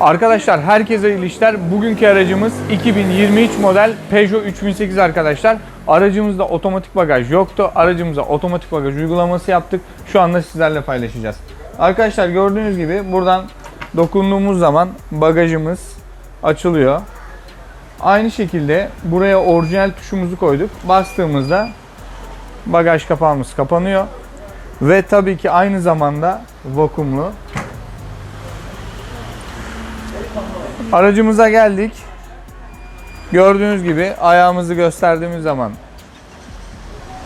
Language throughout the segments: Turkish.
Arkadaşlar herkese hayırlı işler. Bugünkü aracımız 2023 model Peugeot 3008 arkadaşlar. Aracımızda otomatik bagaj yoktu. Aracımıza otomatik bagaj uygulaması yaptık. Şu anda sizlerle paylaşacağız. Arkadaşlar gördüğünüz gibi buradan dokunduğumuz zaman bagajımız açılıyor. Aynı şekilde buraya orijinal tuşumuzu koyduk. Bastığımızda bagaj kapağımız kapanıyor. Ve tabii ki aynı zamanda vakumlu. Aracımıza geldik. Gördüğünüz gibi ayağımızı gösterdiğimiz zaman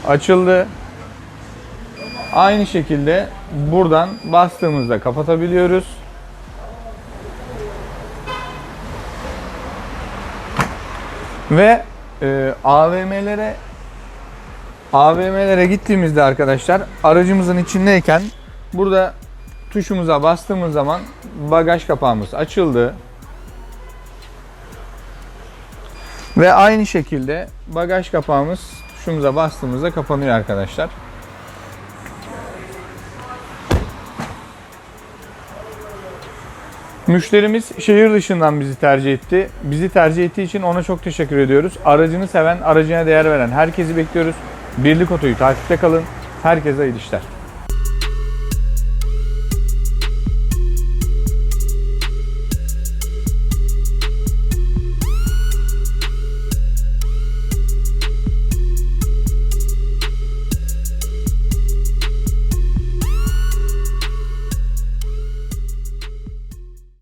açıldı. Aynı şekilde buradan bastığımızda kapatabiliyoruz. Ve e, AVM'lere AVM'lere gittiğimizde arkadaşlar aracımızın içindeyken burada tuşumuza bastığımız zaman bagaj kapağımız açıldı. Ve aynı şekilde bagaj kapağımız tuşumuza bastığımızda kapanıyor arkadaşlar. Müşterimiz şehir dışından bizi tercih etti. Bizi tercih ettiği için ona çok teşekkür ediyoruz. Aracını seven, aracına değer veren herkesi bekliyoruz. Birlik Oto'yu takipte kalın. Herkese iyi işler.